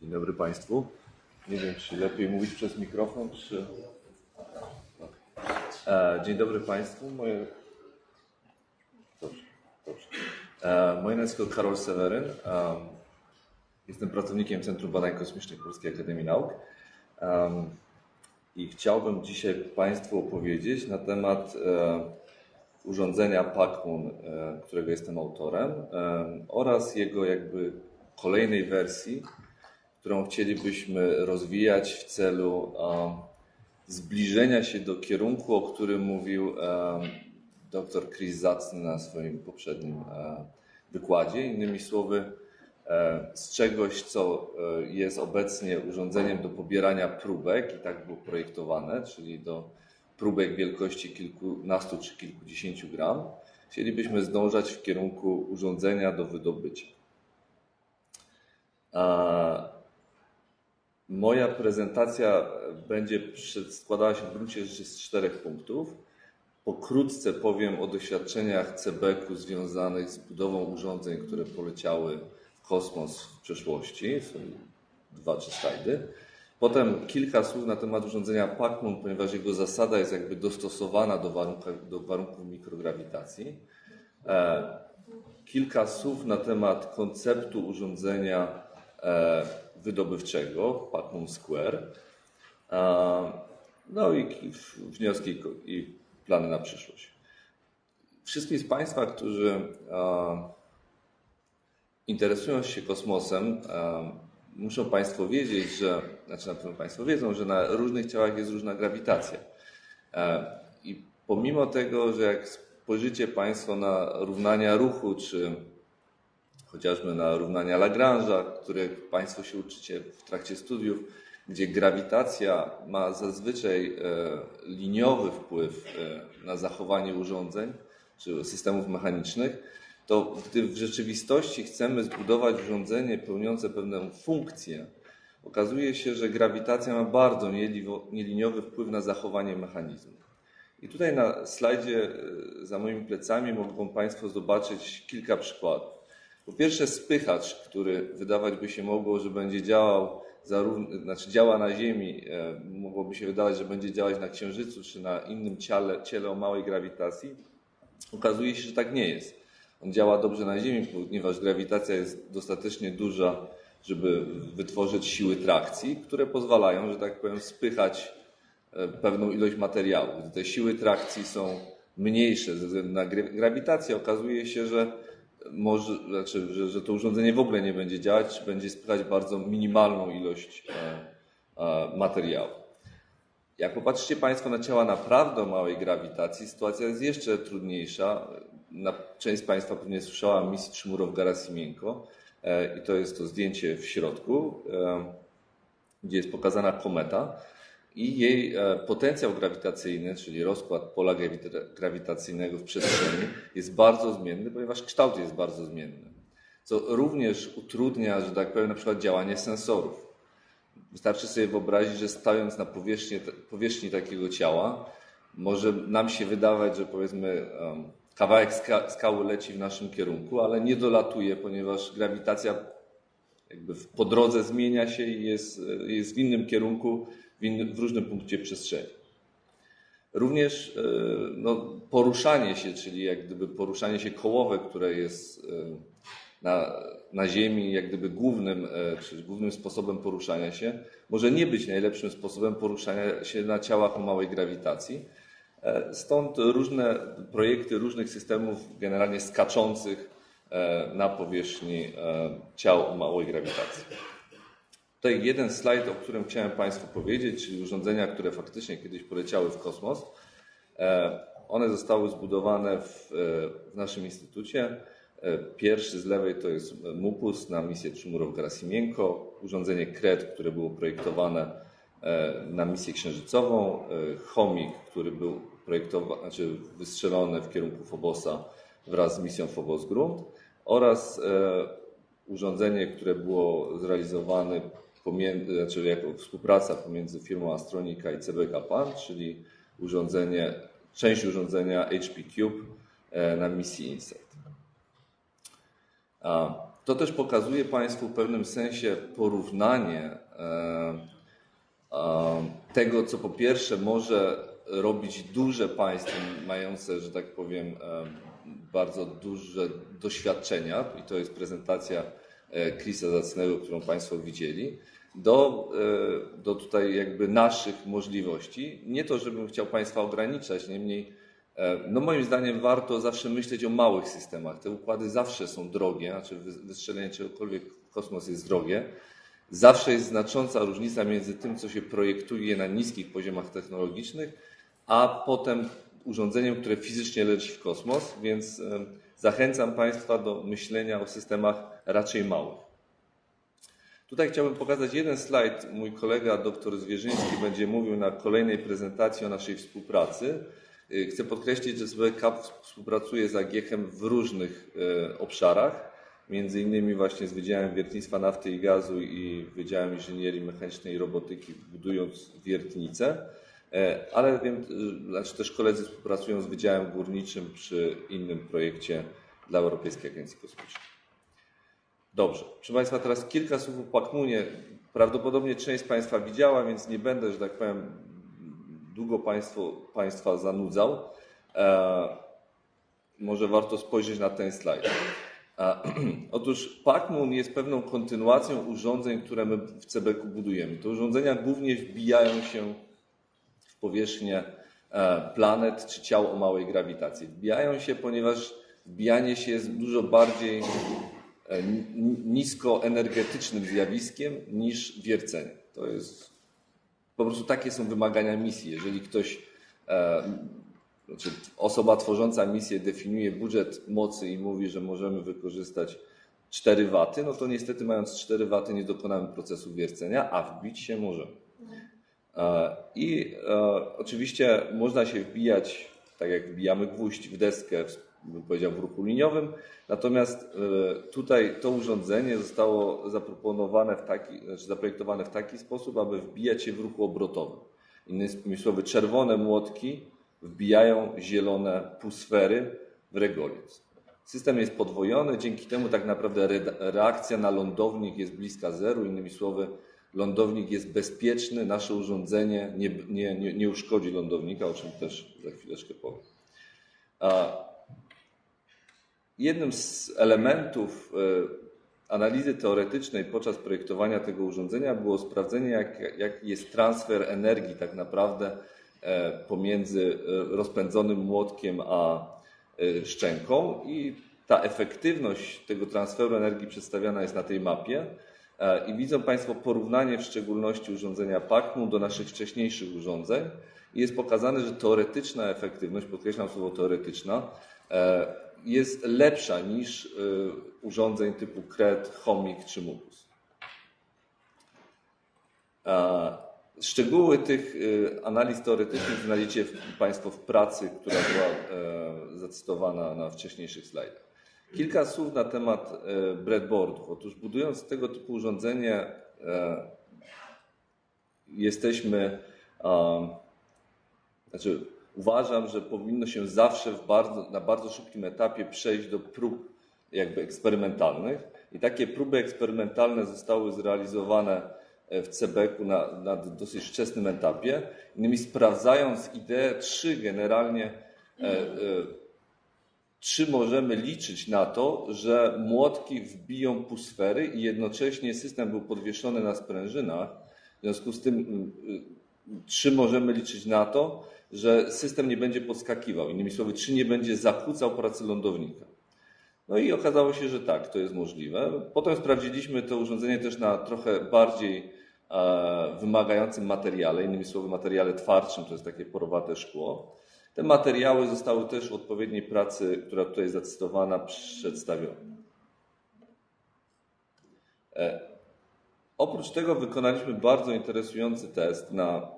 Dzień dobry Państwu. Nie wiem, czy lepiej mówić przez mikrofon, czy. E, Dzień dobry Państwu. Moje... Dobrze, dobrze. E, Moje nazwisko Karol Seweryn. Em, Jestem pracownikiem Centrum Badań Kosmicznych Polskiej Akademii Nauk. I chciałbym dzisiaj Państwu opowiedzieć na temat e, urządzenia PACMUN, którego jestem autorem, em, oraz jego jakby kolejnej wersji, którą chcielibyśmy rozwijać w celu zbliżenia się do kierunku, o którym mówił em, dr Chris Zacny na swoim poprzednim e, wykładzie. Innymi słowy, e, z czegoś, co e, jest obecnie urządzeniem do pobierania próbek i tak było projektowane, czyli do próbek wielkości kilkunastu czy kilkudziesięciu gram, chcielibyśmy zdążać w kierunku urządzenia do wydobycia. Moja prezentacja będzie składała się w gruncie rzeczy z czterech punktów. Pokrótce powiem o doświadczeniach CBEK-u związanych z budową urządzeń, które poleciały w kosmos w przeszłości. Są dwa, trzy slajdy. Potem kilka słów na temat urządzenia PACMUN, ponieważ jego zasada jest jakby dostosowana do, warunka, do warunków mikrograwitacji. E, kilka słów na temat konceptu urządzenia wydobywczego, PACMUN Square. E, no i wnioski i plany na przyszłość. Wszystkim z Państwa, którzy e, interesują się kosmosem, e, muszą Państwo wiedzieć, że, znaczy na pewno Państwo wiedzą, że na różnych ciałach jest różna grawitacja. E, I pomimo tego, że jak spojrzycie Państwo na równania ruchu, czy chociażby na równania Lagrange'a, których Państwo się uczycie w trakcie studiów, gdzie grawitacja ma zazwyczaj e, liniowy wpływ e, na zachowanie urządzeń czy systemów mechanicznych, to gdy w rzeczywistości chcemy zbudować urządzenie pełniące pewną funkcję, okazuje się, że grawitacja ma bardzo nieliniowy wpływ na zachowanie mechanizmu. I tutaj na slajdzie e, za moimi plecami mogą Państwo zobaczyć kilka przykładów. Po pierwsze spychacz, który wydawać by się mogło, że będzie działał zarówno, znaczy działa na Ziemi, e, mogłoby się wydawać, że będzie działać na Księżycu czy na innym ciele, ciele o małej grawitacji. Okazuje się, że tak nie jest. On działa dobrze na Ziemi, ponieważ grawitacja jest dostatecznie duża, żeby wytworzyć siły trakcji, które pozwalają, że tak powiem, spychać e, pewną ilość materiału. Gdy te siły trakcji są mniejsze ze względu na gra- grawitację, okazuje się, że może, znaczy, że, że to urządzenie w ogóle nie będzie działać, będzie spychać bardzo minimalną ilość e, e, materiału. Jak popatrzycie Państwo na ciała naprawdę o małej grawitacji, sytuacja jest jeszcze trudniejsza. Część z Państwa pewnie słyszała misji Trzmurow-Garasimienko e, i to jest to zdjęcie w środku, gdzie jest pokazana kometa i jej e, potencjał grawitacyjny, czyli rozkład pola grawita- grawitacyjnego w przestrzeni jest bardzo zmienny, ponieważ kształt jest bardzo zmienny. Co również utrudnia, że tak powiem, na przykład działanie sensorów. Wystarczy sobie wyobrazić, że stając na powierzchni, powierzchni takiego ciała, może nam się wydawać, że powiedzmy kawałek ska, skały leci w naszym kierunku, ale nie dolatuje, ponieważ grawitacja jakby po drodze zmienia się i jest, jest w innym kierunku, w, innym, w różnym punkcie przestrzeni. Również e, no, poruszanie się, czyli jak gdyby poruszanie się kołowe, które jest e, na, na Ziemi, jak gdyby głównym, e, głównym sposobem poruszania się, może nie być najlepszym sposobem poruszania się na ciałach o małej grawitacji. Stąd różne projekty różnych systemów generalnie skaczących na powierzchni ciał o małej grawitacji. Tutaj jeden slajd, o którym chciałem Państwu powiedzieć, czyli urządzenia, które faktycznie kiedyś poleciały w kosmos. E, One zostały zbudowane w, e, w naszym instytucie. E, Pierwszy z lewej to jest MUPUS na misję Trzmurow-Garasimienko, urządzenie KRET, które było projektowane na misję księżycową, Chomik, który był projektowany, znaczy wystrzelony w kierunku Fobosa wraz z misją Phobos-Grunt oraz e, urządzenie, które było zrealizowane znaczy jako współpraca pomiędzy firmą Astronika i CBK PAN, czyli urządzenie, część urządzenia HP Cube e, na misji InSight. A To też pokazuje Państwu w pewnym sensie porównanie e, tego, co po pierwsze może robić duże państwo, mające, że tak powiem, e, bardzo duże doświadczenia, i to jest prezentacja Chrisa Zacnego, którą Państwo widzieli, do, e, do tutaj jakby naszych możliwości. Nie to, żebym chciał Państwa ograniczać, niemniej e, no moim zdaniem warto zawsze myśleć o małych systemach. Te układy zawsze są drogie, znaczy wy- wystrzelenie czegokolwiek w kosmos jest drogie. Zawsze jest znacząca różnica między tym, co się projektuje na niskich poziomach technologicznych, a potem urządzeniem, które fizycznie leci w kosmos, więc zachęcam Państwa do myślenia o systemach raczej małych. Tutaj chciałbym pokazać jeden slajd. Mój kolega dr Zwierzyński będzie mówił na kolejnej prezentacji o naszej współpracy. Y, Chcę podkreślić, że SBK współpracuje z AGH-em w różnych e, obszarach, między innymi właśnie z Wydziałem Wiertnictwa Nafty i Gazu i Wydziałem Inżynierii Mechanicznej i Robotyki, budując wiertnice. E, Ale wiem, znaczy też koledzy współpracują z Wydziałem Górniczym przy innym projekcie dla Europejskiej Agencji Kosmicznej. Dobrze. Proszę Państwa, teraz kilka słów o Pakmunie. Prawdopodobnie część z Państwa widziała, więc nie będę, że tak powiem, długo państwo, Państwa zanudzał. E, może warto spojrzeć na ten slajd. E, otóż Pakmun jest pewną kontynuacją urządzeń, które my w CBK budujemy. Te urządzenia głównie wbijają się powierzchnię e, planet czy ciał o małej grawitacji. Wbijają się, ponieważ wbijanie się jest dużo bardziej e, ni- niskoenergetycznym zjawiskiem niż wiercenie. To jest po prostu takie są wymagania misji. Jeżeli ktoś, e, znaczy osoba tworząca misję definiuje budżet mocy i mówi, że możemy wykorzystać 4 waty, no to niestety mając 4 waty nie dokonamy procesu wiercenia, a wbić się możemy. E, I e, oczywiście można się wbijać, tak jak wbijamy gwóźdź w deskę, bym powiedział w ruchu liniowym, natomiast e, tutaj to urządzenie zostało zaproponowane w taki, znaczy zaprojektowane w taki sposób, aby wbijać się w ruchu obrotowym. Innymi słowy, czerwone młotki wbijają zielone półsfery w regoliec. System jest podwojony, dzięki temu tak naprawdę re- reakcja na lądownik jest bliska zeru. Innymi słowy, lądownik jest bezpieczny, nasze urządzenie nie, nie, nie, nie uszkodzi lądownika, o czym też za chwileczkę powiem. Jednym z elementów e, analizy teoretycznej podczas projektowania tego urządzenia było sprawdzenie, jak, jaki jest transfer energii tak naprawdę e, pomiędzy e, rozpędzonym młotkiem a szczęką i ta efektywność tego transferu energii przedstawiana jest na tej mapie. E, I widzą Państwo porównanie w szczególności urządzenia PACMU do naszych wcześniejszych urządzeń. I jest pokazane, że teoretyczna efektywność, podkreślam słowo teoretyczna, e, jest lepsza niż e, urządzeń typu CRED, HOMIC czy MUPUS. Szczegóły tych analiz teoretycznych znajdziecie Państwo w pracy, która była zacytowana na wcześniejszych slajdach. Kilka słów na temat e, breadboardów. Otóż budując tego typu urządzenie e, jesteśmy, znaczy uważam, że powinno się zawsze bardzo, na bardzo szybkim etapie przejść do prób jakby eksperymentalnych i takie próby eksperymentalne zostały zrealizowane e, w CBK na, na dosyć wczesnym etapie. Innymi sprawdzając ideę, czy generalnie e, e, czy możemy liczyć na to, że młotki wbiją półsfery i jednocześnie system był podwieszony na sprężynach. W związku z tym, y, y, czy możemy liczyć na to, że system nie będzie podskakiwał? Innymi słowy, czy nie będzie zakłócał pracy lądownika? No i okazało się, że tak, to jest możliwe. Potem sprawdziliśmy to urządzenie też na trochę bardziej e, wymagającym materiale, innymi słowy materiale twardszym, to jest takie porowate szkło. Te materiały zostały też w odpowiedniej pracy, która tutaj jest zacytowana, przedstawione. Oprócz tego wykonaliśmy bardzo interesujący test na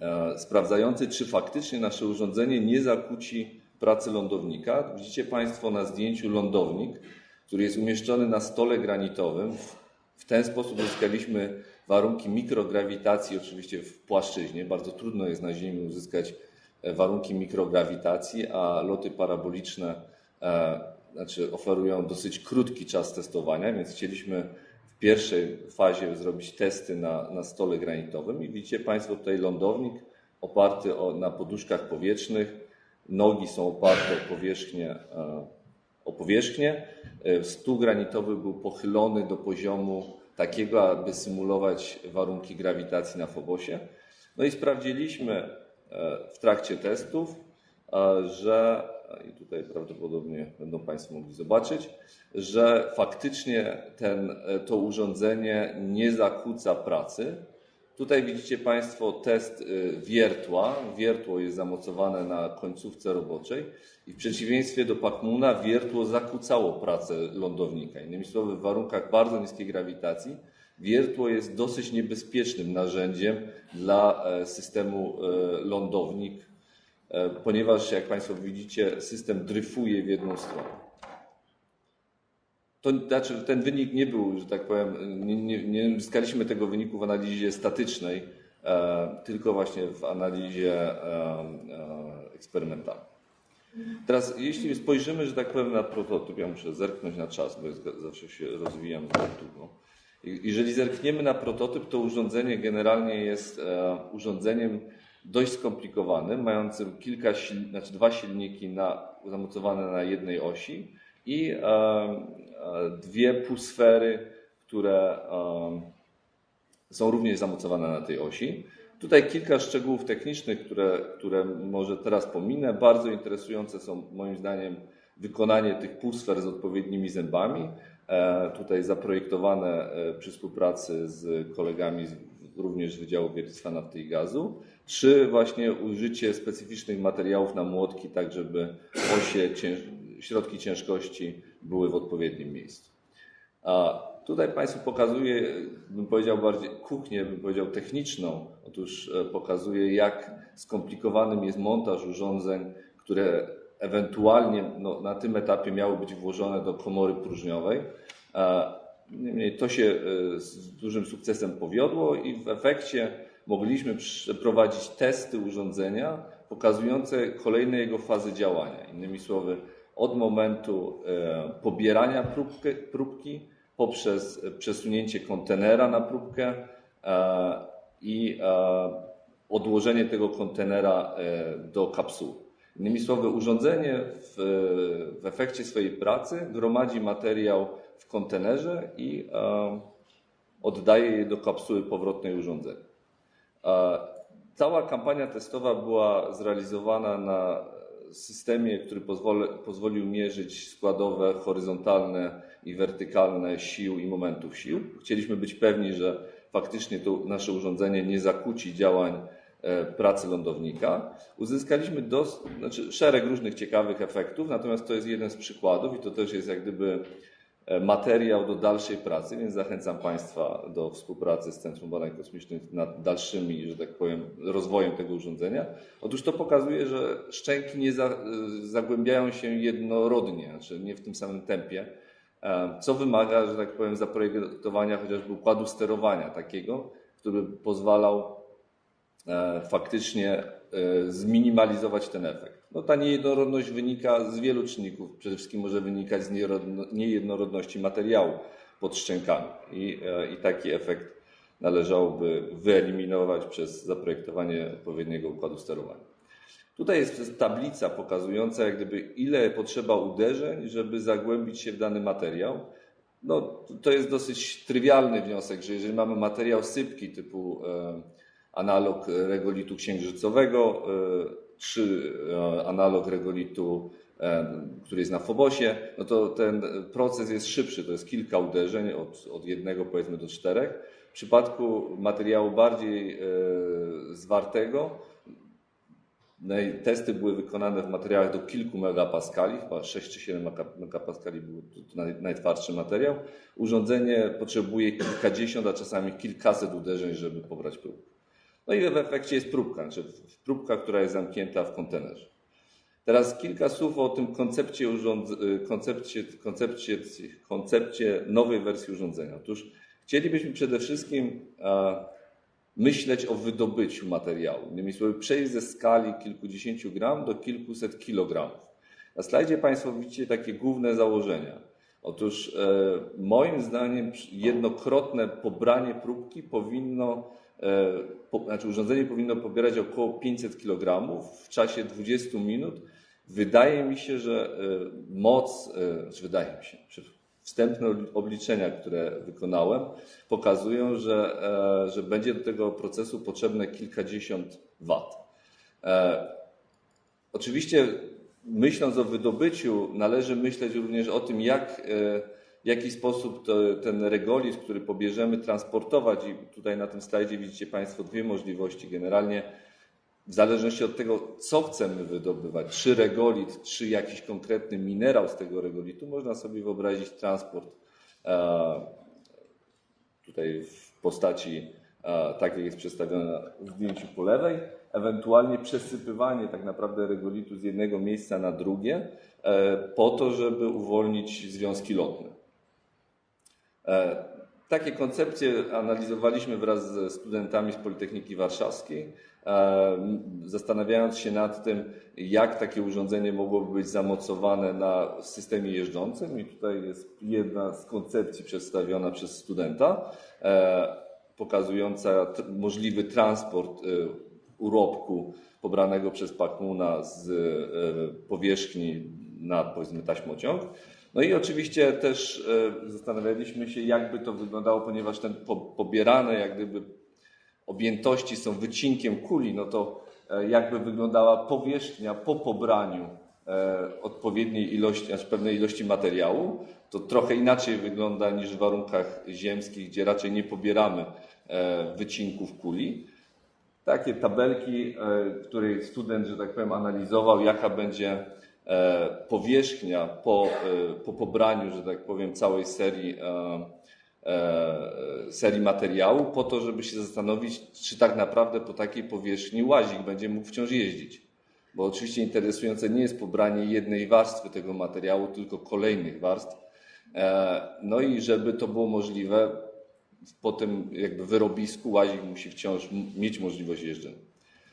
e, sprawdzający, czy faktycznie nasze urządzenie nie zakłóci pracy lądownika. Widzicie Państwo na zdjęciu lądownik, który jest umieszczony na stole granitowym. W- ten sposób uzyskaliśmy warunki mikrograwitacji, oczywiście w płaszczyźnie. Bardzo trudno jest na Ziemi uzyskać warunki mikrograwitacji, a loty paraboliczne e, znaczy oferują dosyć krótki czas testowania, więc chcieliśmy w pierwszej fazie zrobić testy na, na stole granitowym i widzicie Państwo tutaj lądownik oparty o, na poduszkach powietrznych. Nogi są oparte o powierzchnię, e, o powierzchnię. E, Stół granitowy był pochylony do poziomu takiego, aby symulować warunki grawitacji na Fobosie. No i sprawdziliśmy w trakcie testów, e, że i tutaj prawdopodobnie będą Państwo mogli zobaczyć, że faktycznie ten, e, to urządzenie nie zakłóca pracy. Tutaj widzicie Państwo test wiertła. Wiertło jest zamocowane na końcówce roboczej i w przeciwieństwie do Pacmuna wiertło zakłócało pracę lądownika. Innymi słowy, w warunkach bardzo niskiej grawitacji wiertło jest dosyć niebezpiecznym narzędziem dla e, systemu e, lądownik, e, ponieważ jak Państwo widzicie, system dryfuje w jedną stronę. To znaczy, ten wynik nie był, że tak powiem, nie, nie, nie uzyskaliśmy tego wyniku w analizie statycznej, tylko właśnie w analizie eksperymentalnej. Teraz, jeśli spojrzymy, że tak powiem, na prototyp, ja muszę zerknąć na czas, bo jest, zawsze się rozwijam zbyt długo. Jeżeli zerkniemy na prototyp, to urządzenie generalnie jest e, urządzeniem dość skomplikowanym, mającym kilka, znaczy dwa silniki na, zamocowane na jednej osi i e, e, dwie półsfery, które są również zamocowane na tej osi. Tutaj kilka szczegółów technicznych, które, które może teraz pominę. Bardzo interesujące są moim zdaniem wykonanie tych półsfer z odpowiednimi zębami. E, tutaj zaprojektowane e, przy współpracy z kolegami również z Wydziału Wiertnictwa Nafty i Gazu. Czy właśnie użycie specyficznych materiałów na młotki, tak żeby osie, cięż, środki ciężkości były w odpowiednim miejscu. A tutaj Państwu pokazuję, bym powiedział bardziej kuchnię, bym powiedział techniczną. Otóż e, pokazuje, jak skomplikowanym jest montaż urządzeń, które ewentualnie no, na tym etapie miały być włożone do komory próżniowej. A Niemniej to się e, z dużym sukcesem powiodło i w efekcie mogliśmy przeprowadzić testy urządzenia pokazujące kolejne jego fazy działania. Innymi słowy, od momentu e, pobierania próbkę, próbki poprzez przesunięcie kontenera na próbkę e, i e, odłożenie tego kontenera e, do kapsuły. Innymi słowy, urządzenie w, w efekcie swojej pracy gromadzi materiał w kontenerze i e, oddaje je do kapsuły powrotnej urządzenia. E, Cała kampania testowa była zrealizowana na systemie, który pozwoli, pozwolił mierzyć składowe horyzontalne i wertykalne sił i momentów sił. Chcieliśmy być pewni, że faktycznie to nasze urządzenie nie zakłóci działań pracy lądownika. Uzyskaliśmy dos, znaczy szereg różnych ciekawych efektów, natomiast to jest jeden z przykładów i to też jest jak gdyby e, materiał do dalszej pracy, więc zachęcam Państwa do współpracy z Centrum Badań Kosmicznych nad dalszymi, że tak powiem, rozwojem tego urządzenia. Otóż to pokazuje, że szczęki nie za, y, zagłębiają się jednorodnie, znaczy nie w tym samym tempie, e, co wymaga, że tak powiem, zaprojektowania chociażby układu sterowania takiego, który pozwalał e, faktycznie e, zminimalizować ten efekt. No, ta niejednorodność wynika z wielu czynników. Przede wszystkim może wynikać z niejedno- niejednorodności materiału pod szczękami i, e, i taki efekt należałoby wyeliminować przez zaprojektowanie odpowiedniego układu sterowania. Tutaj jest tablica pokazująca, jak gdyby ile potrzeba uderzeń, żeby zagłębić się w dany materiał. No, to jest dosyć trywialny wniosek, że jeżeli mamy materiał sypki typu e, analog regolitu księżycowego, e, czy e, analog regolitu, e, który jest na Fobosie, no to ten proces jest szybszy, to jest kilka uderzeń, od, od jednego powiedzmy do czterech. W przypadku materiału bardziej e, zwartego, no i testy były wykonane w materiałach do kilku megapaskali, chyba 6 czy 7 mega- megapaskali był najtwardszy materiał. Urządzenie potrzebuje kilkadziesiąt, a czasami kilkaset uderzeń, żeby pobrać próbkę. No i w efekcie jest próbka, znaczy próbka, która jest zamknięta w kontenerze. Teraz kilka słów o tym koncepcie, urząd... y, koncepcie, koncepcie, koncepcie nowej wersji urządzenia. Otóż chcielibyśmy przede wszystkim myśleć o wydobyciu materiału. Innymi słowy, przejść ze skali kilkudziesięciu gram do kilkuset kilogramów. Na slajdzie Państwo widzicie takie główne założenia. Otóż e, moim zdaniem jednokrotne pobranie próbki powinno, e, po, znaczy urządzenie powinno pobierać około 500 kg w czasie 20 minut. Wydaje mi się, że e, moc, znaczy wydaje mi się, wstępne obliczenia, które wykonałem, pokazują, że, że będzie do tego procesu potrzebne kilkadziesiąt wat. Oczywiście myśląc o wydobyciu, należy myśleć również o tym, jak, e, w jaki sposób to, ten regolit, który pobierzemy, transportować. I tutaj na tym slajdzie widzicie Państwo dwie możliwości. Generalnie w zależności od tego, co chcemy wydobywać, czy regolit, czy jakiś konkretny minerał z tego regolitu, można sobie wyobrazić transport e, tutaj w postaci tak, jak jest przedstawiona w zdjęciu po lewej, ewentualnie przesypywanie tak naprawdę regolitu z jednego miejsca na drugie e, po to, żeby uwolnić związki lotne. E, Takie koncepcje analizowaliśmy wraz ze studentami z Politechniki Warszawskiej, e, zastanawiając się nad tym, jak takie urządzenie mogłoby być zamocowane na systemie jeżdżącym. I tutaj jest jedna z koncepcji przedstawiona przez studenta, pokazująca możliwy transport urobku pobranego przez Pakmuna z e, powierzchni na powiedzmy taśmociąg. No i oczywiście też e, zastanawialiśmy się, jakby to wyglądało, ponieważ ten po, pobierane jak gdyby objętości są wycinkiem kuli, no to e, jakby wyglądała powierzchnia po pobraniu odpowiedniej ilości, znaczy pewnej ilości materiału, to trochę inaczej wygląda niż w warunkach ziemskich, gdzie raczej nie pobieramy wycinków kuli. Takie tabelki, e, której student, że tak powiem, analizował, jaka będzie e, powierzchnia po, e, po pobraniu, że tak powiem, całej serii, serii materiału, po to, żeby się zastanowić, czy tak naprawdę po takiej powierzchni łazik będzie mógł wciąż jeździć. Bo oczywiście interesujące nie jest pobranie jednej warstwy tego materiału, tylko kolejnych warstw. No i żeby to było możliwe, po tym jakby wyrobisku łazik musi wciąż mieć możliwość jeżdżenia.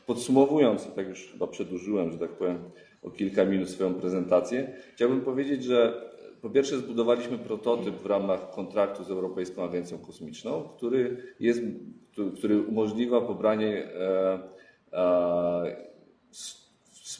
Podsumowując, tak już chyba przedłużyłem, że tak powiem, o kilka minut swoją prezentację, chciałbym powiedzieć, że po pierwsze zbudowaliśmy prototyp w ramach kontraktu z Europejską Agencją Kosmiczną, który, jest, który- umożliwia pobranie e, e,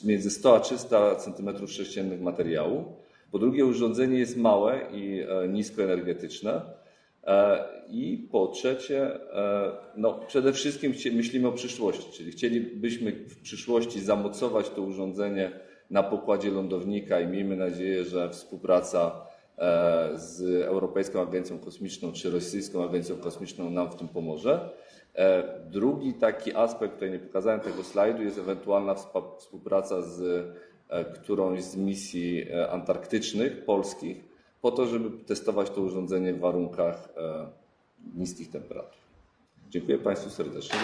między 100 a 300 cm3 materiału. Po drugie, urządzenie jest małe i e, niskoenergetyczne. E, I po trzecie, e, no przede wszystkim myślimy o przyszłości, czyli chcielibyśmy w przyszłości zamocować to urządzenie na pokładzie lądownika i miejmy nadzieję, że współpraca e, z Europejską Agencją Kosmiczną czy Rosyjską Agencją Kosmiczną nam w tym pomoże. Drugi taki aspekt, tutaj nie pokazałem tego slajdu, jest ewentualna współpraca z którąś z misji antarktycznych polskich, po to, żeby testować to urządzenie w warunkach e, niskich temperatur. Dziękuję Państwu serdecznie.